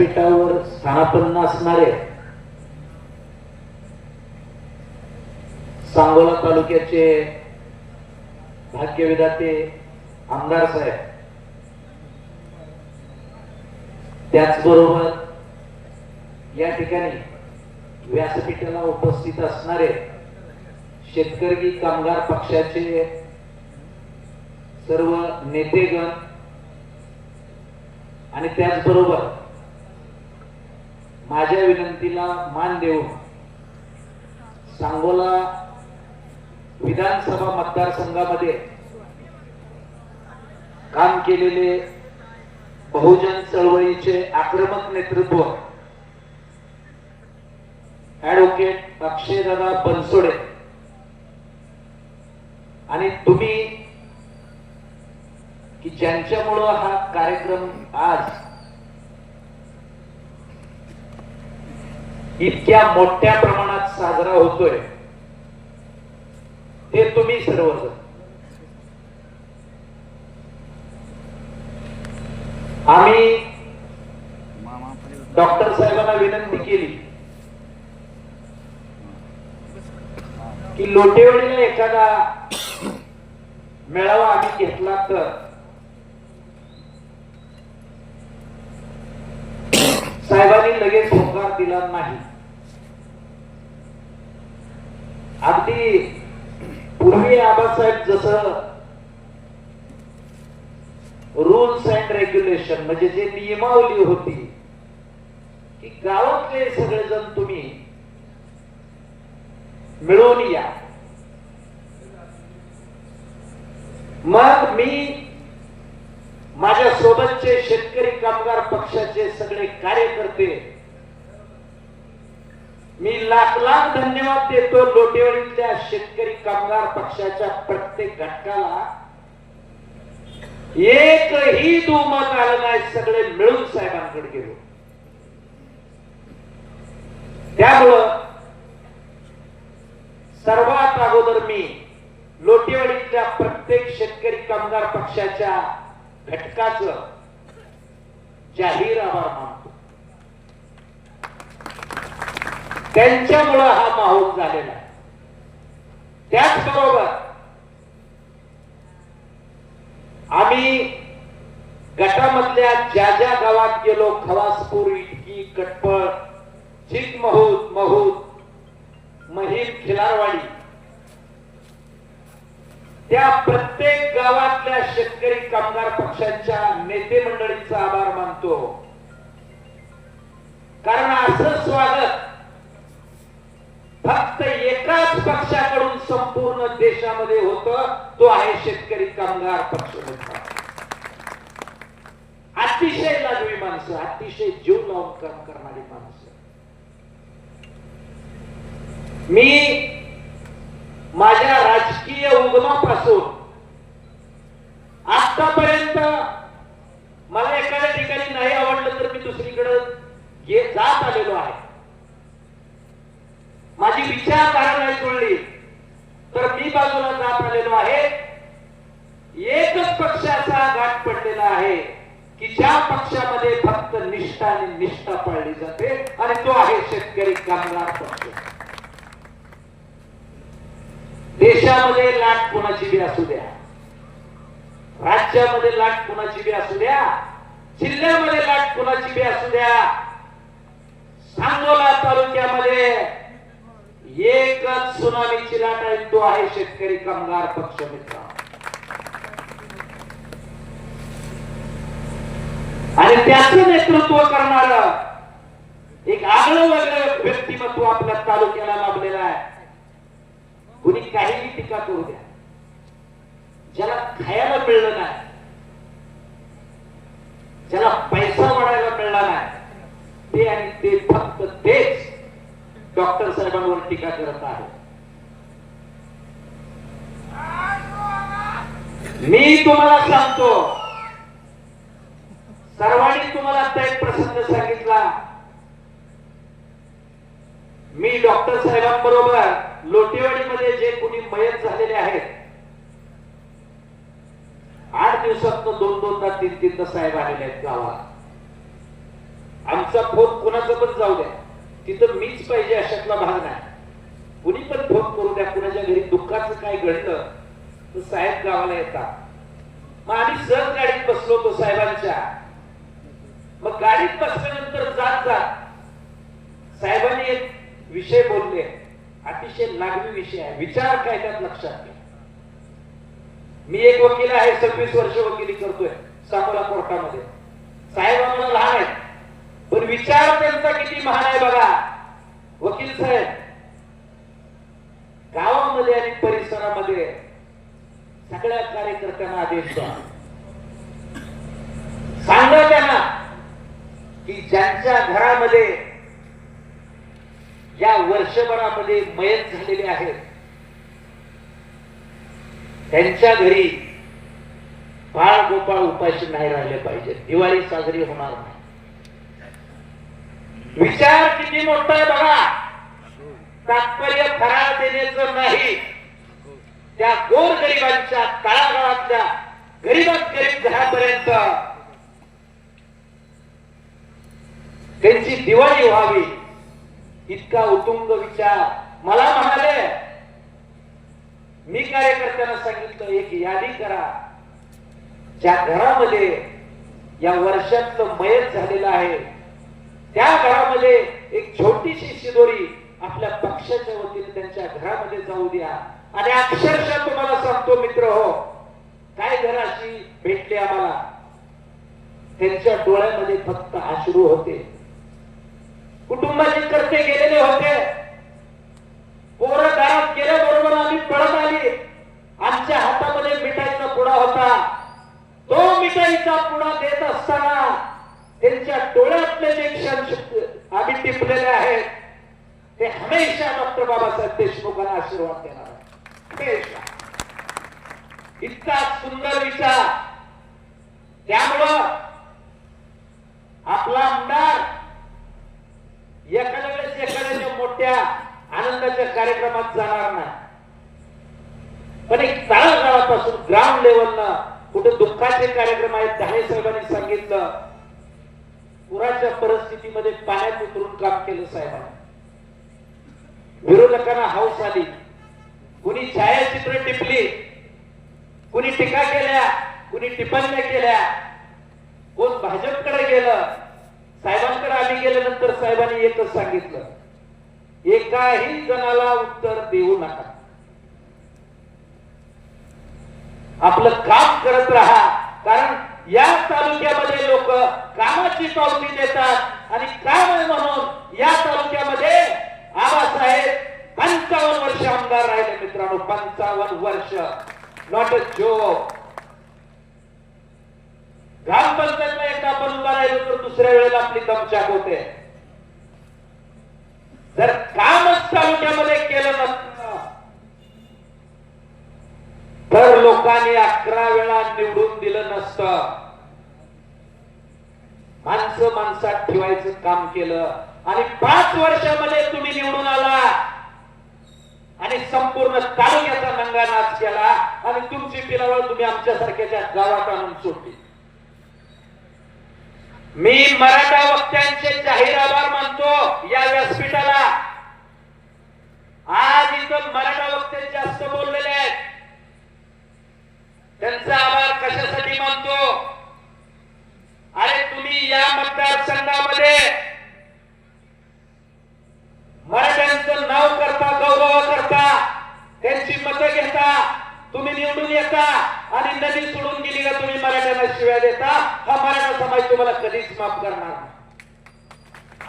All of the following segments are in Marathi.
व्यासपीठावर स्थानापन्न असणारे सांगोला तालुक्याचे भाग्यविधाते आमदार साहेब त्याचबरोबर या ठिकाणी व्यासपीठाला उपस्थित असणारे शेतकरी कामगार पक्षाचे सर्व नेतेगण आणि त्याचबरोबर माझ्या विनंतीला मान देऊन सांगोला विधानसभा मतदारसंघामध्ये काम केलेले बहुजन चळवळीचे आक्रमक नेतृत्व ऍडव्होकेट अक्षयदादा बनसोडे. आणि तुम्ही की ज्यांच्यामुळं हा कार्यक्रम आज इतक्या मोठ्या प्रमाणात साजरा होतोय. ते तुम्ही सर्वजण. आम्ही डॉक्टर साहेबांना विनंती केली की लोटेवडीला एखादा मेळावा आम्ही घेतला तर साहेबांनी लगेच होकार दिला नाही. अगदी पूर्वी आबासाहेब जसं रूल्स अँड रेग्युलेशन म्हणजे जे नियमावली होती की गावातले सगळेजण तुम्ही मिळून या. मग मी माझ्या सोबतचे शेतकरी कामगार पक्षाचे सगळे कार्यकर्ते मी लाख लाख धन्यवाद देतो लोटेवाडीतल्या शेतकरी कामगार पक्षाच्या प्रत्येक घटकाला. एकही दुमत आलं नाही सगळे मिळून साहेबांकडे गेलो. त्यामुळं सर्वात अगोदर मी लोटेवाडीतल्या प्रत्येक शेतकरी कामगार पक्षाच्या घटकाचं जाहीर आभार मानतो. त्यांच्यामुळं हा माहोल झालेला आहे. त्याचबरोबर आम्ही गटामधल्या ज्या ज्या गावात गेलो खवासपूर इटकी कटपळ चिकमहूद महूद महिम खिलारवाडी त्या प्रत्येक गावातल्या शेतकरी कामगार पक्षांच्या नेते मंडळींचा आभार मानतो. कारण असं स्वागत फक्त एकाच पक्षाकडून संपूर्ण देशामध्ये होत तो आहे शेतकरी कामगार पक्ष. अतिशय लागवी माणसं अतिशय जीव लावून काम करणारी माणसं. मी माझ्या राजकीय उगमापासून आतापर्यंत मला एखाद्या ठिकाणी नाही आवडलं तर मी दुसरीकडे जात आलेलो आहे. माझी विचारधारा नाही जुळली तर मी बाजूला जात आलेलो आहे. एकच पक्षाचा गाठ पडलेला आहे की ज्या पक्षामध्ये फक्त निष्ठा आणि निष्ठा पाळली जाते आणि तो आहे शेतकरी कामगार पक्ष. देशामध्ये लाट कोणाची बी असू द्या राज्यामध्ये लाट कोणाची बी असू द्या जिल्ह्यामध्ये लाट कोणाची बी असू द्या सांगोला तालुक्यामध्ये एकच सुनामीची लाट आहे तो आहे शेतकरी कामगार पक्ष मित्र. आणि त्याच नेतृत्व करणार एक आगळं वेगळं व्यक्तिमत्व आपल्या तालुक्याला लाभलेलं आहे. कुणी काहीही टीका करू द्या. ज्याला खायला मिळलं नाही ज्याला पैसा वाढायला मिळला नाही ते आणि ते फक्त तेच डॉक्टर साहेबांवर टीका करत आहे. मी तुम्हाला सांगतो सर्वांनी तुम्हाला आता एक प्रसंग सांगितला. मी डॉक्टर साहेबांबरोबर लोटेवाडीमध्ये जे कुणी मयत झालेले आहेत आठ दिवसात दोन दोनदा तीन तीनदा साहेब आलेले आहेत गावात. आमचा फोन कुणाचा पण जाऊ द्या. तिथं मीच पाहिजे अशातला भाग नाही. कुणी पण फोन करू द्या कुणाच्या घरी दुःखाचं काय घडलं तर साहेब गावाला येतात. मग आम्ही सहज गाडीत बसलो होतो साहेबांच्या. मग गाडीत बसल्यानंतर जात जात साहेबांनी एक विषय बोलले. अतिशय लागवी विषय आहे. विचार काय त्यात लक्षात घ्या. मी एक वकील आहे सव्वीस वर्ष वकिली करतोय सांगोला कोर्टामध्ये. साहेब आम्हाला लहान आहेत. पण विचार त्यांचा किती महान आहे बघा. वकील साहेब गावामध्ये आणि परिसरामध्ये सगळ्या कार्यकर्त्यांना आदेश द्या. सांगा त्यांना की ज्यांच्या घरामध्ये या वर्षभरामध्ये मयत झालेले आहेत त्यांच्या घरी बाळ गोपाळ उपाशी नाही राहिले पाहिजे. दिवाळी साजरी होणार नाही. विचार किती मोठा आहे बघा. तात्पर्य फराळ देण्याचं नाही. त्या गोर गरिबांच्या तळागाळातल्या गरीबात गरीब घरापर्यंत त्यांची दिवाळी व्हावी इतका उतुंग विचार. मला म्हणाले मी कार्यकर्त्यांना सांगितलं एक यादी करा ज्या घरामध्ये या वर्षातलं मयत झालेलं आहे त्या घरामध्ये एक छोटीशी शिदोरी आपल्या पक्षाच्या वतीने त्यांच्या घरामध्ये जाऊ द्या. आणि अक्षरशः तुम्हाला सांगतो मित्र हो काय घराशी भेटले आम्हाला? त्यांच्या डोळ्यामध्ये फक्त अश्रू होते. कुटुंबाचे कर्ते गेलेले होते. पोरं दारात गेल्याबरोबर आम्ही पळत आली. आमच्या हातामध्ये मिठाईचा पुडा होता. तो मिठाईचा पुडा देत असताना त्यांच्या डोळ्यातले जे क्षण आम्ही टिपलेले आहेत ते हमेशा डॉक्टर बाबासाहेब देशमुखांना आशीर्वाद देणार आहे. हमेशा. इतका सुंदर विचार. त्यामुळं आपला आमदार एखाद्या वेळेस एखाद्याच्या मोठ्या आनंदाच्या कार्यक्रमात जाणार नाही. पण एक तळागाळापासून ग्राउंड लेवलनं कुठे दुःखाचे कार्यक्रम आहेत धाणे साहेबांनी सांगितलं. पुराच्या परिस्थितीमध्ये पाण्यात उतरून काम केलं साहेबांनी. विरोधकांना हौस आली कुणी छायाचित्र टिपली कुणी टीका केल्या कुणी टिप्पण्या केल्या. कोण भाजपकडे गेलं साहेबांकडे आम्ही गेल्यानंतर साहेबांनी एकच सांगितलं एकाही जणाला उत्तर देऊ नका. आपलं काम करत राहा कारण या तालुक्यामध्ये लोक कामाची पावती देतात आणि काम म्हणून या तालुक्यामध्ये आबासाहेब पंचावन्न वर्ष आमदार राहिले मित्रांनो पंचावन्न वर्ष. नॉट अ जोक ग्रामपंचायतला एकदा आपण उभा राहिलो तर दुसऱ्या वेळेला आपली दमचाक होते. जर कामच तालुक्यामध्ये केलं नसतं तर लोकांनी अकरा वेळा निवडून दिलं नसतं. माणसं माणसात ठेवायचं काम केलं. आणि पाच वर्षामध्ये तुम्ही निवडून आला. आणि संपूर्ण तालुक्याचा नंगा नाच केला. आणि तुमची पिलावळ तुम्ही आमच्यासारख्याच्या गावात आणून सोडली. मी मराठा वक्त्यांचे जाहीर आभार मानतो या व्यासपीठाला. आज इथं मराठा वक्ते जास्त बोललेले आहेत. त्यांचा आभार कशासाठी मानतो? अरे तुम्ही या मतदारसंघामध्ये मराठ्यांचं नाव करता गौरव करता निवडून येता आणि नदी सोडून गेली का तुम्ही मराठ्यांना शिव्या देता हा मराठा समाज तुम्हाला कधीच माफ करणार नाही.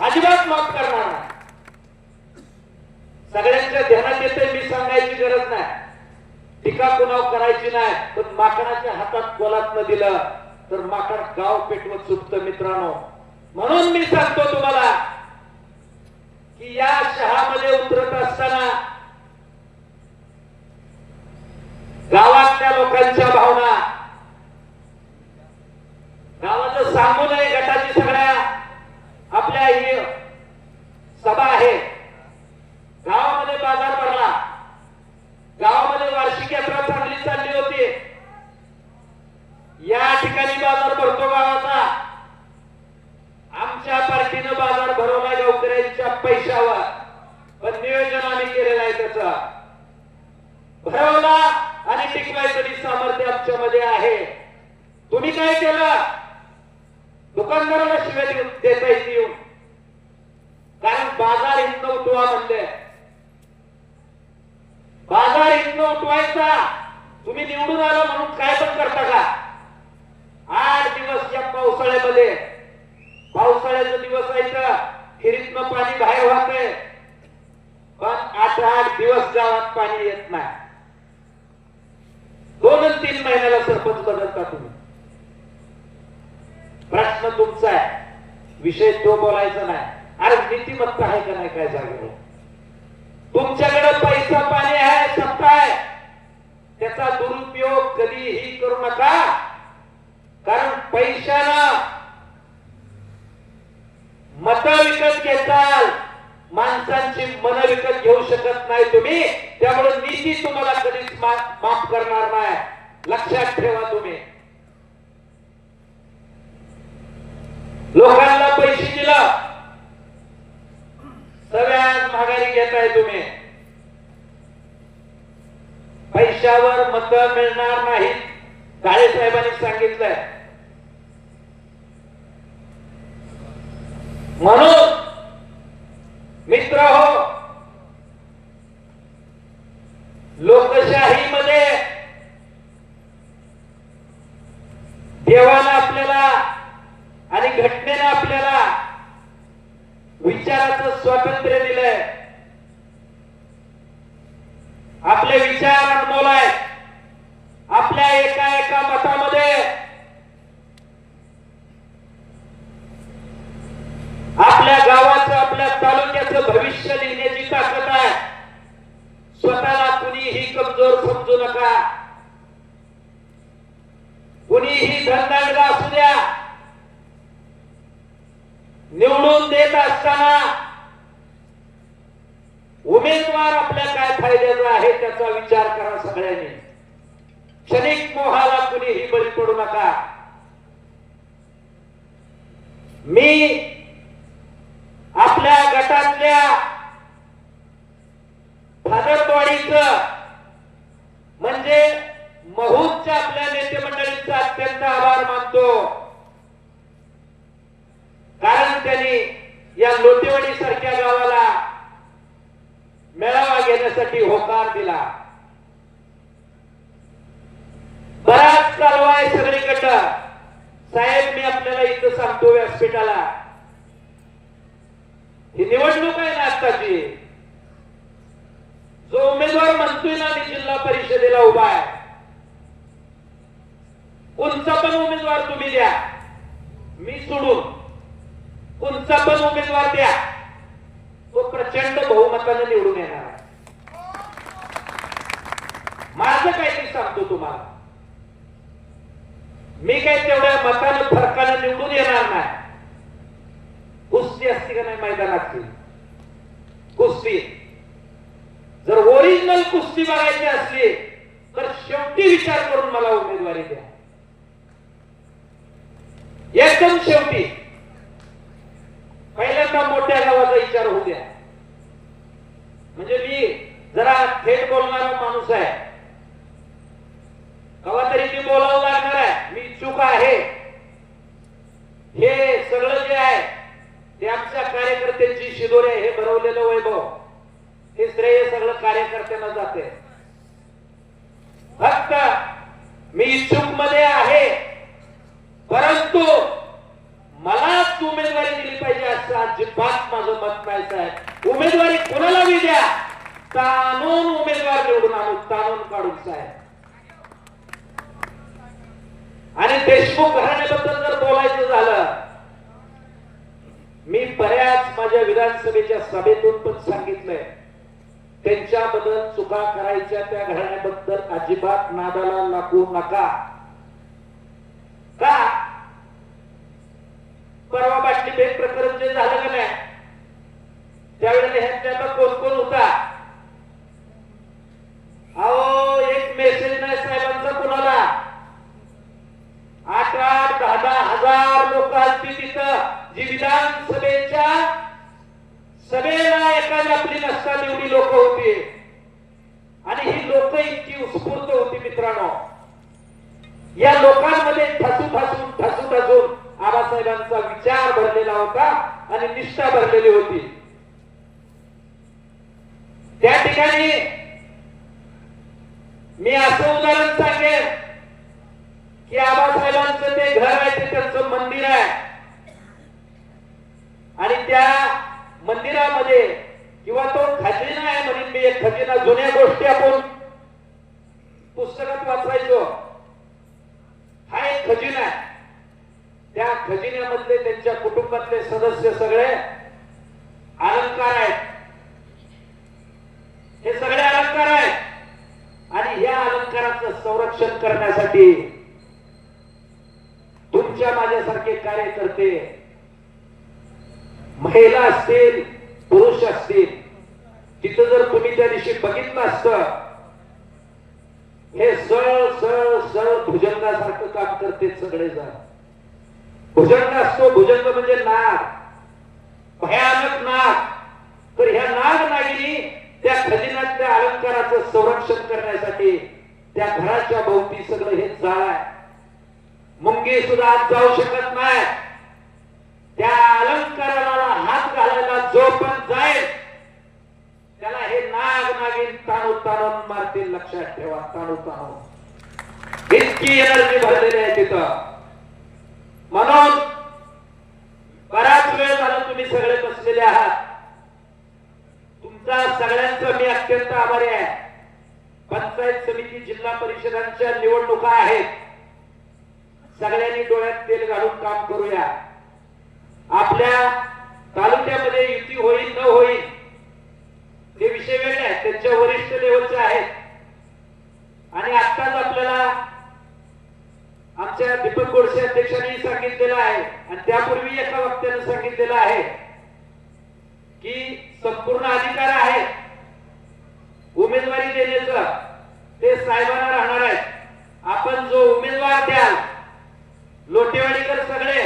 अजिबात माफ करणार नाही. सगळ्यांच्या ध्यानात येते मी सांगायची गरज नाही टीका कुणावर करायची नाही पण माकडाच्या हातात न दिलं तर माकड गाव पेटवत सुटत मित्रांनो. म्हणून मी सांगतो तुम्हाला की या शहामध्ये उतरत असताना गावातल्या लोकांच्या भावना गावाचं सांगू नये गटाची सगळ्या आपल्या ही सभा आहे गावामध्ये बाजार भरला गावामध्ये वार्षिक यात्रा चांगली चालली होती या ठिकाणी बाजार भरतो गावाचा आमच्या पार्टीनं बाजार भरवला गावकऱ्यांच्या पैशावर पण नियोजन आम्ही केलेलं आहे त्याचं भरवला आणि टिकवायचं सामर्थ्य आमच्यामध्ये आहे तुम्ही काय केलं दुकानदाराला शिव्या देऊ- देता येते येऊन कारण बाजार इथनं उठवा म्हणले बाजार इथनं उठवायचा तुम्ही निवडून आला म्हणून काय पण करता का आठ दिवस या पावसाळ्यामध्ये पावसाळ्याचा दिवस आहे खिरीतन पाणी बाहेर वाहतंय. पण आठ आठ दिवस गावात पाणी येत नाही. दोन तीन महिन्याला सरपंच बदलता तुम्ही. प्रश्न तुमचा आहे. विषय तो बोलायचा नाही. अरे नीतिमत्ता आहे का नाही काय जागेवर? तुमच्याकडे पैसा पाणी आहे सत्ता आहे. त्याचा दुरुपयोग कधीही करू नका. कारण पैशाला मत विकत घेताल. माणसांची मन विकत घेऊ शकत नाही तुम्ही. त्यामुळे नीती तुम्हाला कधीच माफ करणार नाही. लक्षात ठेवा तुम्ही. लोकांना पैसे दिलं. सगळ्यात माघारी घेताय तुम्ही. पैशावर मत मिळणार नाही काळे साहेबांनी सांगितलंय. म्हणून मित्र हो लोक देवानं आपल्याला आणि घटनेनं आपल्याला विचाराचं स्वातंत्र्य दिलंय आपले विचार अनमोल आहेत आपल्या एका एका मतामध्ये आपल्या गावाचं आपल्या भविष्य लिहिण्याची ताकद आहे. स्वतःला कुणीही कमजोर समजू नका. कुणीही धनदांडगा असू द्या. निवडून देत असताना उमेदवार आपल्या काय फायद्याचा आहे त्याचा विचार करा सगळ्यांनी. क्षणिक मोहाला कुणीही बळी पडू नका. मी आपल्या गटातल्या भाजपवाडीच म्हणजे महूदच्या आपल्या नेते मंडळींचा अत्यंत आभार मानतो. कारण त्यांनी या लोटेवाडी सारख्या गावाला मेळावा घेण्यासाठी होकार दिला. बराच चालू आहे सगळीकडं. साहेब मी आपल्याला इथं सांगतो व्यासपीठाला. ही निवडणूक आहे ना आत्ताची. जो उमेदवार म्हणतोय ना मी जिल्हा परिषदेला उभा आहे. कोणचा पण उमेदवार तुम्ही द्या. मी सोडून कोणचा पण उमेदवार द्या. तो प्रचंड बहुमतानं निवडून येणार आहे. माझं काहीतरी सांगतो तुम्हाला. मी काय तेवढ्या मतानं फरकानं निवडून येणार नाही. कुस्ती असते का नाही मैदानातली कुस्ती. जर ओरिजिनल कुस्ती बघायची असली तर शेवटी विचार करून मला उमेदवारी द्या. एकदम शेवटी. पहिल्यांदा मोठ्या गावाचा विचार होऊ द्या. म्हणजे मी जरा थेट बोलणारा माणूस आहे. कवा तरी मी बोलावं लागणार आहे. मी चूक आहे. हे सगळं जे आहे ते आमच्या कार्यकर्त्यांची शिदोरे हे भरवलेलं वैभव. हे श्रेय सगळं कार्यकर्त्यांना जाते. फक्त मी इच्छुकमध्ये आहे. परंतु मलाच उमेदवारी दिली पाहिजे असं अजिबात माझं मत नाही साहेब. उमेदवारी कोणाला बी द्या. तानून उमेदवार निवडून आणू तानून काढून साहेब. आणि देशमुख घराण्याबद्दल जर बोलायचं झालं मी बऱ्याच माझ्या विधानसभेच्या सभेतून पण सांगितलंय त्यांच्याबद्दल चुका करायच्या त्या घराण्याबद्दल अजिबात नादाला लागू नका. का? परवा बाष्टी भेट प्रकरण जे झालं का नाही? त्यावेळेला ह्यांच्यात कोण कोण होता? अहो एक मेसेज नाही आठ आठ दहा दहा हजार लोक असतील तिथं. जी विधानसभेच्या सभेला एखादी आपली नसता एवढी लोक होती. आणि ही लोक इतकी उत्स्फूर्त होती मित्रांनो. या लोकांमध्ये ठसू ठसून ठसू ठसून आबासाहेबांचा विचार भरलेला होता आणि निष्ठा भरलेली होती. त्या ठिकाणी मी असं उदाहरण सांगेन. हे आबासाहेबांचं ते घर आहे ते त्यांचं मंदिर आहे. आणि त्या मंदिरामध्ये किंवा तो खजिना आहे म्हणून मी एक खजिना जुन्या गोष्टी आपण पुस्तकात वाचायचो हा एक खजिना आहे. त्या खजिन्यामधले त्यांच्या कुटुंबातले सदस्य सगळे अलंकार आहेत. हे सगळे अलंकार आहेत. आणि या अलंकाराचं संरक्षण करण्यासाठी तुमच्या माझ्यासारखे कार्यकर्ते महिला असतील पुरुष असतील तिथं जर तुम्ही त्या दिवशी बघितलं असत हे सळ सळ सळ भुजंगासारखं काम करते सगळेजण. भुजंग असतो भुजंग म्हणजे नाग. भयानक नाग. तर ह्या नाग नागिनी त्या खजिनातल्या अलंकाराचं संरक्षण करण्यासाठी त्या घराच्या भोवती सगळं हे जाळ आहे. मुंगी सुद्धा आत जाऊ शकत नाही. त्या अलंकाराला हात घालायला जो पण जाईल त्याला हे नाग नागिन ताणू ताणून मारतील लक्षात ठेवा ताणू ताणू इतकी एनर्जी भरलेली आहे तिथं. म्हणून बराच वेळ झाला तुम्ही सगळे बसलेले आहात. तुमचा सगळ्यांचा मी अत्यंत आभारी आहे. पंचायत समिती जिल्हा परिषदांच्या निवडणुका आहेत. सगळ्यांनी डोळ्यात तेल घालून काम करूया. आपल्या तालुक्यामध्ये युती होईल न होईल ते विषय वेगळे आहेत. त्यांच्या वरिष्ठ लेवलचे आहेत. आणि आताच आपल्याला आमच्या दीपक गोडसे अध्यक्षांनी सांगितलेलं आहे आणि त्यापूर्वी एका वक्त्यानं सांगितलेलं आहे की संपूर्ण अधिकार आहे. उमेदवारी देण्याचं. ते साहेबांना राहणार आहेत आपण जो उमेदवार द्याल लोटेवाडीकर सगळे.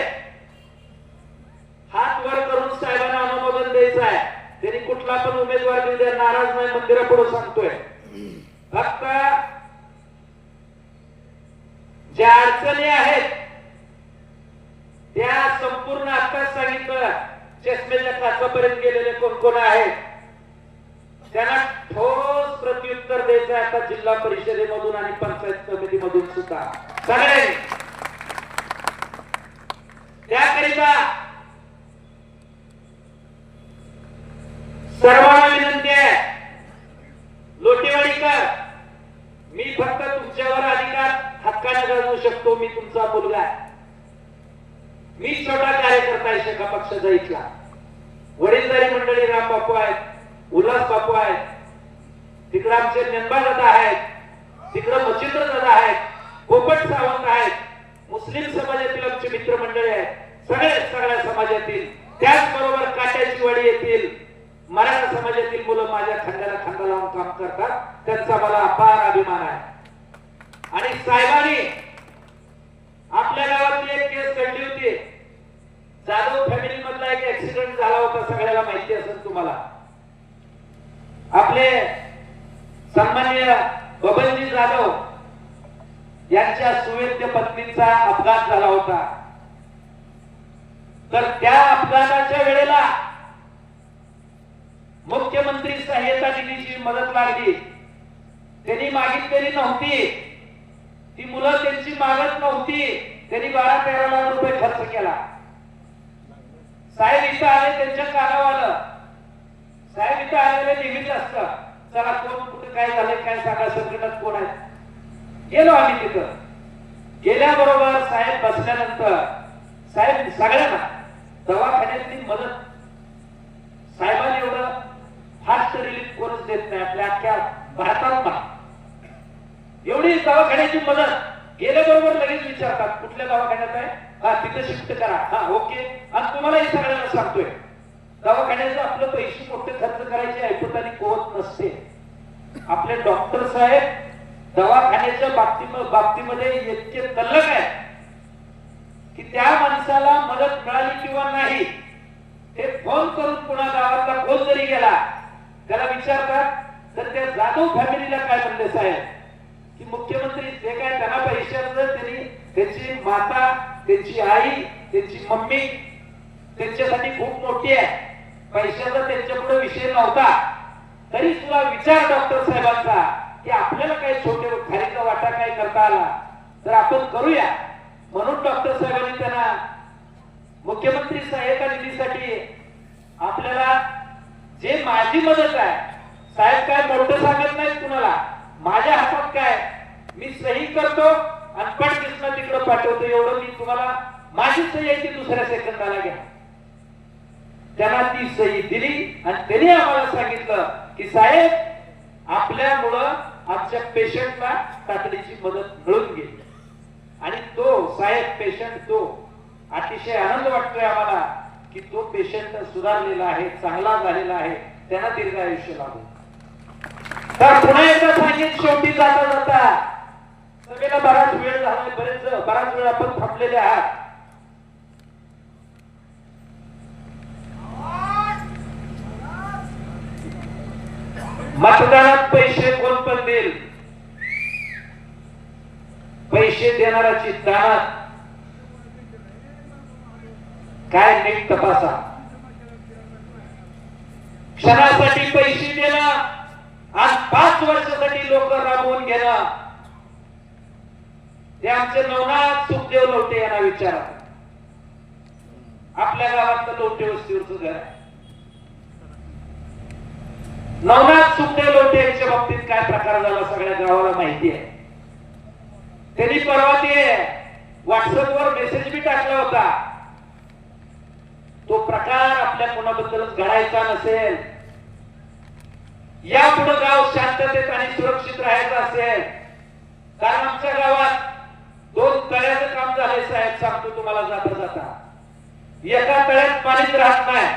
हात वर करून साहेबांना अनुमोदन द्यायचं आहे त्यांनी कुठला पण उमेदवार द्या नाराज नाही मंदिरापुढे सांगतोय. फक्त ज्या अडचणी आहेत त्या संपूर्ण आत्ताच सांगितलं. चष्मेच्या काचापर्यंत गेलेले कोण कोण आहेत? त्यांना ठोस प्रत्युत्तर द्यायचं आहे आता जिल्हा परिषदेमधून आणि पंचायत समितीमधून सुद्धा. सगळ्यांनी. त्याकरिता सर्वांना विनंती आहे. लोटेवाडीकर मी फक्त तुमच्यावर अधिकार हक्काने गाजवू शकतो मी तुमचा मुलगा आहे. मी छोटा कार्यकर्ता आहे शेखा पक्षाचा इथला वडीलधारी मंडळी राम बापू आहेत उल्हास बापू आहेत तिकडे आमचे नेंबा दादा आहेत तिकडे मच्छिंद्र दादा आहेत पोपट सावंत आहेत मुस्लिम समाजातील आमचे मित्रमंडळी आहेत. सगळे सगळ्या समाजातील त्याचबरोबर काट्याची वाडी येथील मराठा समाजातील मुलं माझ्या खंडाला खांदा लावून काम करतात. त्यांचा मला अपार अभिमान आहे. आणि साहेबांनी आपल्या गावातली एक केस घडली होती. जाधव फॅमिली मधला एक ऍक्सिडेंट झाला होता सगळ्याला माहिती असेल तुम्हाला. आपले सन्मान्य बबनजी जाधव यांच्या सुवेद्य पत्नीचा अपघात झाला होता. तर त्या अपघाताच्या वेळेला मुख्यमंत्री सहाय्यता निधीची मदत लागली. त्यांनी मागितलेली नव्हती. ती मुलं त्यांची मागत नव्हती. त्यांनी बारा तेरा लाख रुपये खर्च केला. साहेब इथं आले त्यांच्या कानावर आलं. साहेब इथं आलेले नेहमीच असतं. चला कोण कुठे काय झालंय काय सांगा संकटात कोण आहे गेलो आम्ही तिथं. गेल्याबरोबर साहेब बसल्यानंतर साहेब सगळ्यांना दवाखान्यातली मदत. साहेबांनी एवढं फास्ट रिलीफ कोणच देत नाही. आपल्या अख्ख्या भारतात नाही एवढी दवाखान्याची मदत. गेल्याबरोबर लगेच विचारतात कुठल्या दवाखान्यात आहे? हा तिथे शिफ्ट करा. हा ओके. आणि तुम्हाला हे सगळ्यांना सांगतोय. दवाखान्याचं आपलं पैसे मोठे खर्च करायचे ऐकत आणि कोवत नसते. आपले डॉक्टर साहेब दवाखान्याच्या बाबतीमध्ये बाबतीमध्ये इतके तल्लक आहे की त्या माणसाला मदत मिळाली किंवा नाही हे फोन करून पुन्हा गावातला फोन जरी गेला त्याला विचारतात तर त्या जाधव फॅमिलीला काय म्हणले साहेब? की मुख्यमंत्री जे काय त्यांना पैसे त्यांनी त्यांची माता त्यांची आई त्यांची मम्मी त्यांच्यासाठी खूप मोठी आहे. पैशाचा त्यांच्या पुढे विषय नव्हता. तरी सुद्धा विचार डॉक्टर साहेबांचा की आपल्याला काही छोटे खारीचा वाटा काय करता आला तर आपण करूया. म्हणून डॉक्टर साहेबांनी त्यांना मुख्यमंत्री सहायता निधीसाठी आपल्याला जे माझी मदत आहे साहेब काय मोठं सांगत नाहीत कुणाला? माझ्या हातात काय? मी सही करतो आणि पटकिसना तिकडे पाठवतो. एवढं मी तुम्हाला माझी सही आहे ती दुसऱ्या सेकंदाला घ्या. त्यांना ती सही दिली आणि त्यांनी आम्हाला सांगितलं की साहेब आपल्यामुळं आमच्या पेशंटला तातडीची मदत मिळून गेली. आणि तो साहेब पेशंट तो अतिशय आनंद वाटतोय आम्हाला की तो पेशंट सुधारलेला आहे चांगला झालेला आहे त्यांना दीर्घ आयुष्य लागू. तर पुन्हा एकदा सांगेन शेवटी जाता जाता सगळ्याला बराच वेळ झाला बरेच बराच वेळ आपण थांबलेले आहात मतदानात पैसे कोण पण देईल पैसे देणाराची दानात काय नीट तपासा. क्षणासाठी पैसे देणं आज पाच वर्षासाठी लोक राबवून घेणं. ते आमचे नवनाथ सुखदेव लोटे यांना विचारा. आपल्या गावात लोटे वस्तीवरचं घर आहे. नवनाथ सुखदेव लोटे यांच्या बाबतीत काय प्रकार झाला सगळ्या गावाला माहिती आहे. त्यांनी परवा ते व्हॉट्सअपवर मेसेज बी टाकला होता. तो प्रकार आपल्या कोणाबद्दलच घडायचा नसेल. यापुढे गाव शांततेत आणि सुरक्षित राहायचं असेल. कारण आमच्या गावात दोन तळ्याचं काम झालंय साहेब सांगतो तुम्हाला जाता जाता एका तळ्यात पाणीच राहत नाही.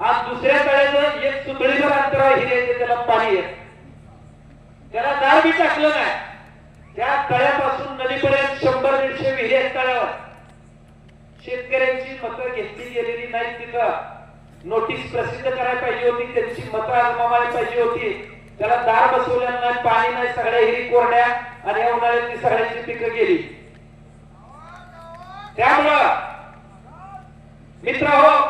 आज दुसऱ्या तळ्याचं एक सुतळीभर अंतरावर हिरे त्याला पाणी येत. त्याला दार बी टाकलं नाही. त्या तळ्यापासून नदीपर्यंत शंभर दीडशे विहिरी आहेत तळ्यावर. शेतकऱ्यांची मतं घेतली गेलेली नाही तिथं. नोटीस प्रसिद्ध करायला पाहिजे होती त्यांची मतं आजमावायला पाहिजे होती. त्याला दार बसवल्या नाही पाणी नाही सगळ्या हिरी कोरड्या आणि या उन्हाळ्यात सगळ्यांची पिकं गेली. त्यामुळं मित्र हो